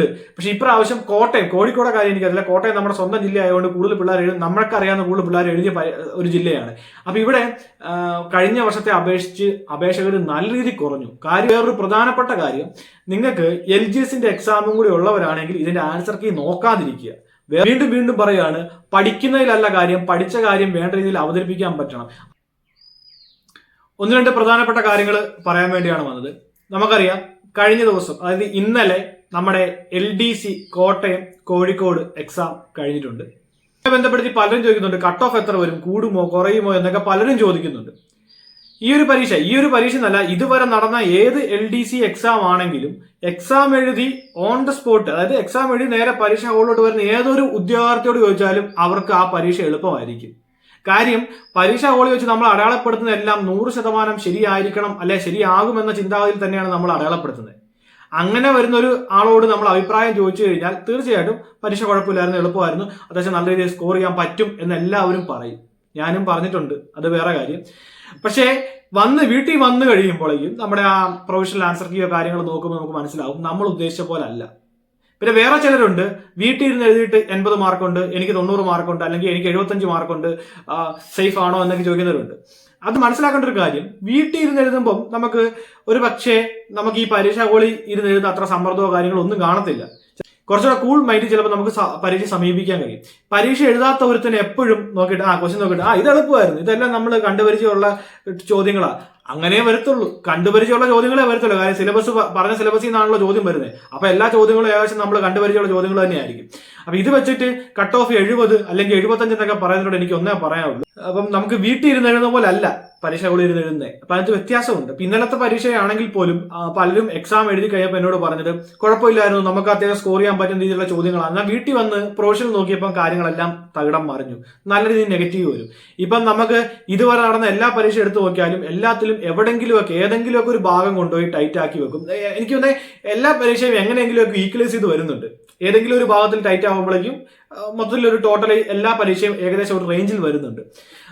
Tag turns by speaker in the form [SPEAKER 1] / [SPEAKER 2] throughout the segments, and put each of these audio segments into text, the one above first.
[SPEAKER 1] പക്ഷെ ഇപ്രാവശ്യം കോട്ടയം കോഴിക്കോട് കാര്യം എനിക്കറിയില്ല. കോട്ടയം നമ്മുടെ സ്വന്തം ജില്ല ആയതുകൊണ്ട് കൂടുതൽ പിള്ളേർ എഴുതും നമ്മൾക്കറിയാവുന്ന കൂടുതൽ പിള്ളേർ എഴുതിയ ഒരു ജില്ലയാണ്. അപ്പൊ ഇവിടെ കഴിഞ്ഞ വർഷത്തെ അപേക്ഷിച്ച് അപേക്ഷകർ നല്ല രീതിയിൽ കുറഞ്ഞു. കാര്യം വേറൊരു പ്രധാനപ്പെട്ട കാര്യം നിങ്ങൾക്ക് എൽ ജി എസിന്റെ എക്സാമും കൂടി ഉള്ളവരാണെങ്കിൽ ഇതിന്റെ ആൻസർ കീ നോക്കാതിരിക്കുക. വീണ്ടും വീണ്ടും പറയാണ് പഠിക്കുന്നതിലല്ല കാര്യം പഠിച്ച കാര്യം വേണ്ട രീതിയിൽ അവതരിപ്പിക്കാൻ പറ്റണം. ഒന്ന് രണ്ട് പ്രധാനപ്പെട്ട കാര്യങ്ങൾ പറയാൻ വേണ്ടിയാണ് വന്നത്. നമുക്കറിയാം കഴിഞ്ഞ ദിവസം അതായത് ഇന്നലെ നമ്മുടെ L D C Kottayam Kozhikode exam കഴിഞ്ഞിട്ടുണ്ട്. ബന്ധപ്പെടുത്തി പലരും ചോദിക്കുന്നുണ്ട് കട്ട് ഓഫ് എത്ര വരും കൂടുമോ കുറയുമോ എന്നൊക്കെ പലരും ചോദിക്കുന്നുണ്ട്. ഈ ഒരു പരീക്ഷ ഈ ഒരു പരീക്ഷ എന്നല്ല ഇതുവരെ നടന്ന ഏത് എൽ ഡി സി എക്സാം ആണെങ്കിലും എക്സാം എഴുതി ഓൺ ദ സ്പോട്ട് അതായത് എക്സാം എഴുതി നേരെ പരീക്ഷ ഹോളിലോട്ട് വരുന്ന ഏതൊരു ഉദ്യോഗാർത്ഥിയോട് ചോദിച്ചാലും അവർക്ക് ആ പരീക്ഷ എളുപ്പമായിരിക്കും. കാര്യം പരീക്ഷ ഹോളിൽ വെച്ച് നമ്മൾ അടയാളപ്പെടുത്തുന്ന എല്ലാം നൂറ് ശതമാനം ശരിയായിരിക്കണം അല്ലെ ശരിയാകുമെന്ന ചിന്താഗതിയിൽ തന്നെയാണ് നമ്മൾ അടയാളപ്പെടുത്തുന്നത്. അങ്ങനെ വരുന്ന ഒരു ആളോട് നമ്മൾ അഭിപ്രായം ചോദിച്ചു കഴിഞ്ഞാൽ തീർച്ചയായിട്ടും പരീക്ഷ കുഴപ്പമില്ലായിരുന്നു എളുപ്പമായിരുന്നു. അത്യാവശ്യം നല്ല രീതിയിൽ സ്കോർ ചെയ്യാൻ പറ്റും എന്ന് എല്ലാവരും പറയും. ഞാനും പറഞ്ഞിട്ടുണ്ട് അത് വേറെ കാര്യം. പക്ഷേ വന്ന് വീട്ടിൽ വന്നു കഴിയുമ്പോഴേക്കും നമ്മുടെ ആ പ്രൊഫഷണൽ ആൻസർ കീയോ കാര്യങ്ങൾ നോക്കുമ്പോൾ നമുക്ക് മനസ്സിലാവും നമ്മൾ ഉദ്ദേശിച്ച പോലെ അല്ല. പിന്നെ വേറെ ചിലരുണ്ട്. വീട്ടിൽ ഇരുന്ന് എഴുതിയിട്ട് എൺപത് മാർക്കുണ്ട് എനിക്ക് തൊണ്ണൂറ് മാർക്കുണ്ട് അല്ലെങ്കിൽ എനിക്ക് എഴുപത്തഞ്ച് മാർക്കുണ്ട് സേഫ് ആണോ എന്നൊക്കെ ചോദിക്കുന്നവരുണ്ട്. അത് മനസ്സിലാക്കേണ്ട ഒരു കാര്യം വീട്ടിൽ ഇരുന്ന് എഴുതുമ്പം നമുക്ക് ഒരു പക്ഷേ നമുക്ക് ഈ പരീക്ഷ ഹോളിൽ ഇരുന്ന് എഴുതുന്ന അത്ര സമ്മർദ്ദമോ കാര്യങ്ങളോ ഒന്നും കാണത്തില്ല. കുറച്ചുകൂടെ കൂൾ മൈൻഡ് ചിലപ്പോൾ നമുക്ക് പരീക്ഷ സമീപിക്കാൻ കഴിയും. പരീക്ഷ എഴുതാത്ത തന്നെ എപ്പോഴും നോക്കിയിട്ട് ആ ക്വസ്റ്റ്യൻ നോക്കിയിട്ട് ആ ഇത് എളുപ്പമായിരുന്നു. ഇതെല്ലാം നമ്മൾ കണ്ടുപരിചയമുള്ള ചോദ്യങ്ങളാ. അങ്ങനെ വരത്തുള്ളൂ. കണ്ടുപരിചയമുള്ള ചോദ്യങ്ങളെ വരത്തുള്ളൂ. കാര്യം സിലബസ് പറഞ്ഞ സിലബസിൽ നിന്നാണല്ലോ ചോദ്യം വരുന്നത്. അപ്പൊ എല്ലാ ചോദ്യങ്ങളും ഏകദേശം നമ്മൾ കണ്ടുപരിചയമുള്ള ചോദ്യങ്ങൾ തന്നെയായിരിക്കും. അപ്പൊ ഇത് വെച്ചിട്ട് കട്ട് ഓഫ് എഴുപത് അല്ലെങ്കിൽ എഴുപത്തഞ്ച് എന്നൊക്കെ പറയുന്നതിനോട് എനിക്ക് ഒന്നേ പറയാനുള്ളൂ. അപ്പം നമുക്ക് വീട്ടിൽ ഇരുന്ന് എഴുതുന്ന പോലെ അല്ല പരീക്ഷകളിൽ ഇരുന്ന് എഴുതുന്നത് അപ്പൊ അതിന് വ്യത്യാസമുണ്ട്. പിന്നലത്തെ പരീക്ഷയാണെങ്കിൽ പോലും പലരും എക്സാം എഴുതി കഴിഞ്ഞപ്പോൾ എന്നോട് പറഞ്ഞത് കുഴപ്പമില്ലായിരുന്നു നമുക്ക് അത്യാവശ്യം സ്കോർ ചെയ്യാൻ പറ്റുന്ന രീതിയിലുള്ള ചോദ്യങ്ങളാണ്. എന്നാൽ വീട്ടിൽ വന്ന് പ്രൊഫഷണൽ നോക്കിയപ്പോൾ കാര്യങ്ങളെല്ലാം തകിടം മറിഞ്ഞു. നല്ല രീതിയിൽ നെഗറ്റീവ് വരും. ഇപ്പം നമുക്ക് ഇതുവരെ നടന്ന എല്ലാ പരീക്ഷ എടുത്തു നോക്കിയാലും എല്ലാത്തിലും എവിടെങ്കിലുമൊക്കെ ഏതെങ്കിലുമൊക്കെ ഒരു ഭാഗം കൊണ്ടുപോയി ടൈറ്റ് ആക്കി വെക്കും. എനിക്ക് തോന്നുന്നത് എല്ലാ പരീക്ഷയും എങ്ങനെയെങ്കിലുമൊക്കെ ഈക്വലൈസ് ചെയ്ത് വരുന്നുണ്ട്. ഏതെങ്കിലും ഒരു ഭാഗത്തിൽ ടൈറ്റ് ആകുമ്പോഴേക്കും മൊത്തത്തിൽ ഒരു ടോട്ടൽ എല്ലാ പരീക്ഷയും ഏകദേശം ഒരു റേഞ്ചിൽ വരുന്നുണ്ട്.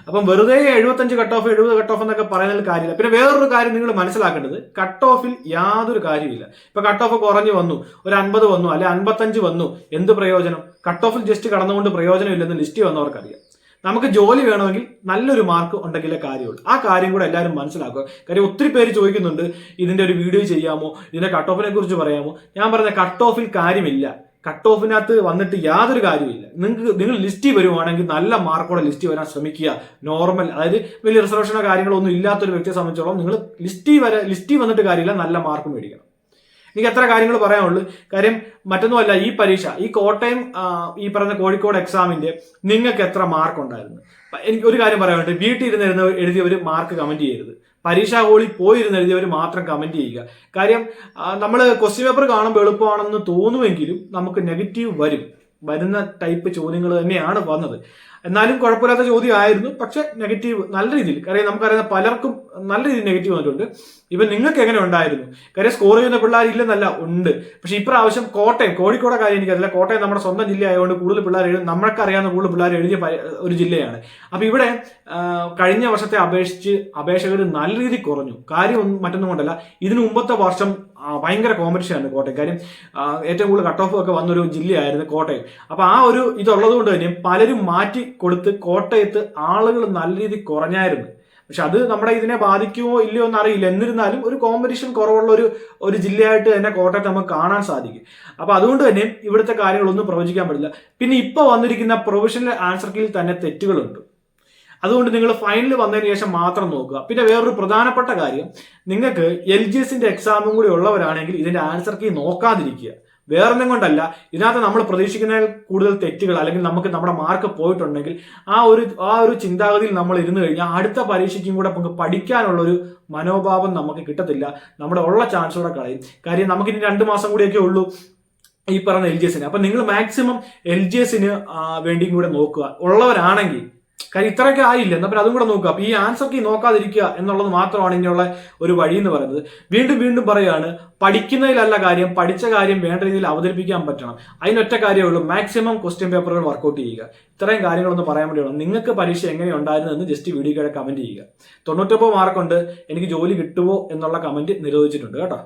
[SPEAKER 1] അപ്പം വെറുതെ എഴുപത്തഞ്ച് കട്ട് ഓഫ് എഴുപത് കട്ട് ഓഫ് എന്നൊക്കെ പറയുന്നതിൽ കാര്യമില്ല. പിന്നെ വേറൊരു കാര്യം നിങ്ങൾ മനസ്സിലാക്കേണ്ടത് കട്ട് ഓഫിൽ യാതൊരു കാര്യമില്ല ഇപ്പൊ കട്ട് ഓഫ് കുറഞ്ഞു വന്നു ഒരു അൻപത് വന്നു അല്ലെ അൻപത്തഞ്ച് വന്നു എന്ത് പ്രയോജനം? കട്ട് ഓഫിൽ ജസ്റ്റ് കടന്നുകൊണ്ട് പ്രയോജനമില്ലെന്ന് ലിസ്റ്റ് വന്നവർക്കറിയാം. നമുക്ക് ജോലി വേണമെങ്കിൽ നല്ലൊരു മാർക്ക് ഉണ്ടെങ്കിലേ കാര്യമുള്ളൂ. ആ കാര്യം കൂടെ എല്ലാവരും മനസ്സിലാക്കുക. കാര്യം ഒത്തിരി പേര് ചോദിക്കുന്നുണ്ട് ഇതിന്റെ ഒരു വീഡിയോ ചെയ്യാമോ? ഇതിന്റെ കട്ട് ഓഫിനെ കുറിച്ച് പറയാമോ? ഞാൻ പറഞ്ഞ കട്ട് ഓഫിൽ കാര്യമില്ല. കട്ട് ഓഫിനകത്ത് വന്നിട്ട് യാതൊരു കാര്യമില്ല നിങ്ങൾക്ക് നിങ്ങൾ ലിസ്റ്റിൽ വരുവാണെങ്കിൽ നല്ല മാർക്കോടെ ലിസ്റ്റ് വരാൻ ശ്രമിക്കുക. നോർമൽ അതായത് വലിയ റിസർവേഷനോ കാര്യങ്ങളോ ഒന്നും ഇല്ലാത്തൊരു വ്യക്തിയെ സംബന്ധിച്ചോളം നിങ്ങൾ ലിസ്റ്റിൽ വരെ ലിസ്റ്റ് വന്നിട്ട് കാര്യമില്ല നല്ല മാർക്ക് മേടിക്കണം. എനിക്ക് എത്ര കാര്യങ്ങൾ പറയാനുള്ളൂ. കാര്യം മറ്റൊന്നുമല്ല ഈ പരീക്ഷ ഈ കോട്ടയം ഈ പറഞ്ഞ കോഴിക്കോട് എക്സാമിന്റെ നിങ്ങൾക്ക് എത്ര മാർക്ക് ഉണ്ടായിരുന്നു? എനിക്ക് ഒരു കാര്യം പറയാനുണ്ട്. വീട്ടിൽ ഇരുന്ന് എഴുതുന്ന എഴുതിയവർ മാർക്ക് കമന്റ് ചെയ്യരുത്. പരീക്ഷാ ഹോളിൽ പോയിരുന്ന് എഴുതിയവർ മാത്രം കമന്റ് ചെയ്യുക. കാര്യം നമ്മൾ ക്വസ്റ്റ്യൻ പേപ്പർ കാണുമ്പോൾ എളുപ്പമാണെന്ന് തോന്നുമെങ്കിലും നമുക്ക് നെഗറ്റീവ് വരും. വരുന്ന ടൈപ്പ് ചോദ്യങ്ങൾ തന്നെയാണ് വന്നത്. എന്നാലും കുഴപ്പമില്ലാത്ത ചോദ്യമായിരുന്നു. പക്ഷെ നെഗറ്റീവ് നല്ല രീതിയിൽ കാര്യം നമുക്കറിയുന്ന പലർക്കും നല്ല രീതിയിൽ നെഗറ്റീവ് വന്നിട്ടുണ്ട്. ഇപ്പം നിങ്ങൾക്ക് എങ്ങനെ ഉണ്ടായിരുന്നു? കാര്യം സ്കോർ ചെയ്യുന്ന പിള്ളേർ ഇല്ലെന്നല്ല ഉണ്ട്. പക്ഷെ ഇപ്രാവശ്യം കോട്ടയം കോഴിക്കോട് കാര്യം എനിക്കറിയില്ല. കോട്ടയം നമ്മുടെ സ്വന്തം ജില്ല ആയതുകൊണ്ട് കൂടുതൽ പിള്ളേർ എഴുതും. നമ്മൾക്കറിയാവുന്ന കൂടുതൽ പിള്ളേർ എഴുതിയ ഒരു ജില്ലയാണ്. അപ്പൊ ഇവിടെ കഴിഞ്ഞ വർഷത്തെ അപേക്ഷിച്ച് അപേക്ഷകർ നല്ല രീതിയിൽ കുറഞ്ഞു. കാര്യം മറ്റൊന്നും കൊണ്ടല്ല. ഇതിനു മുമ്പത്തെ വർഷം ഭയങ്കര കോമ്പറ്റീഷൻ ആണ് കോട്ടയം. കാര്യം ഏറ്റവും കൂടുതൽ കട്ട് ഓഫ് ഒക്കെ വന്നൊരു ജില്ലയായിരുന്നു കോട്ടയം. അപ്പൊ ആ ഒരു ഇതുള്ളത് കൊണ്ട് തന്നെ പലരും മാറ്റി കൊടുത്ത് കോട്ടയത്ത് ആളുകൾ നല്ല രീതി കുറഞ്ഞായിരുന്നു. പക്ഷെ അത് നമ്മുടെ ഇതിനെ ബാധിക്കുമോ ഇല്ലയോ എന്ന് അറിയില്ല എന്നിരുന്നാലും ഒരു കോമ്പറ്റീഷൻ കുറവുള്ള ഒരു ഒരു ജില്ലയായിട്ട് തന്നെ കോട്ടയത്ത് നമുക്ക് കാണാൻ സാധിക്കും. അപ്പൊ അതുകൊണ്ട് തന്നെ ഇവിടുത്തെ കാര്യങ്ങളൊന്നും പ്രവചിക്കാൻ പറ്റില്ല. പിന്നെ ഇപ്പൊ വന്നിരിക്കുന്ന പ്രൊവിഷണൽ ആൻസർ കീഴിൽ തന്നെ തെറ്റുകളുണ്ട്. അതുകൊണ്ട് നിങ്ങൾ ഫൈനൽ വന്നതിന് ശേഷം മാത്രം നോക്കുക. പിന്നെ വേറൊരു പ്രധാനപ്പെട്ട കാര്യം നിങ്ങൾക്ക് എൽ ജി എസിന്റെ എക്സാമും കൂടി ഉള്ളവരാണെങ്കിൽ ഇതിന്റെ ആൻസർ കീ നോക്കാതിരിക്കുക. വേറൊന്നും കൊണ്ടല്ല. ഇതിനകത്ത് നമ്മൾ പ്രതീക്ഷിക്കുന്നതിൽ കൂടുതൽ തെറ്റുകൾ അല്ലെങ്കിൽ നമുക്ക് നമ്മുടെ മാർക്ക് പോയിട്ടുണ്ടെങ്കിൽ ആ ഒരു ആ ഒരു ചിന്താഗതിയിൽ നമ്മൾ ഇരുന്ന് കഴിഞ്ഞാൽ അടുത്ത പരീക്ഷയ്ക്കും കൂടെ നമുക്ക് പഠിക്കാനുള്ള ഒരു മനോഭാവം നമുക്ക് കിട്ടത്തില്ല. നമ്മുടെ ഉള്ള ചാൻസ് കൂടെ കളയും. കാര്യം നമുക്കിനി രണ്ട് മാസം കൂടിയൊക്കെ ഉള്ളൂ ഈ പറഞ്ഞ എൽ ജി എസിന് അപ്പൊ നിങ്ങൾ മാക്സിമം എൽ ജി എസിന് വേണ്ടിയും കൂടെ നോക്കുക. ഉള്ളവരാണെങ്കിൽ കാര്യം ഇത്രയൊക്കെ ആയില്ല? എന്നാൽ അതും കൂടെ നോക്കുക അപ്പൊ ഈ ആൻസർ കീ നോക്കാതിരിക്കുക എന്നുള്ളത് മാത്രമാണ് ഇനിയുള്ള ഒരു വഴി എന്ന് പറയുന്നത്. വീണ്ടും വീണ്ടും പറയുകയാണ് പഠിക്കുന്നതിലല്ല കാര്യം പഠിച്ച കാര്യം വേണ്ട രീതിയിൽ അവതരിപ്പിക്കാൻ പറ്റണം. അതിനൊറ്റ കാര്യമേ ഉള്ളൂ മാക്സിമം ക്വസ്റ്റ്യൻ പേപ്പറുകൾ വർക്കൗട്ട് ചെയ്യുക. ഇത്രയും കാര്യങ്ങളൊന്ന് പറയാൻ വേണ്ടി നിങ്ങൾക്ക് പരീക്ഷ എങ്ങനെ ഉണ്ടായിരുന്നു എന്ന് ജസ്റ്റ് വീഡിയോയുടെ കമന്റ് ചെയ്യുക. തൊണ്ണൂറ്റൊമ്പത് മാർക്കുണ്ട് എനിക്ക് ജോലി കിട്ടുമോ എന്നുള്ള കമന്റ് നിരോധിച്ചിട്ടുണ്ട് കേട്ടോ.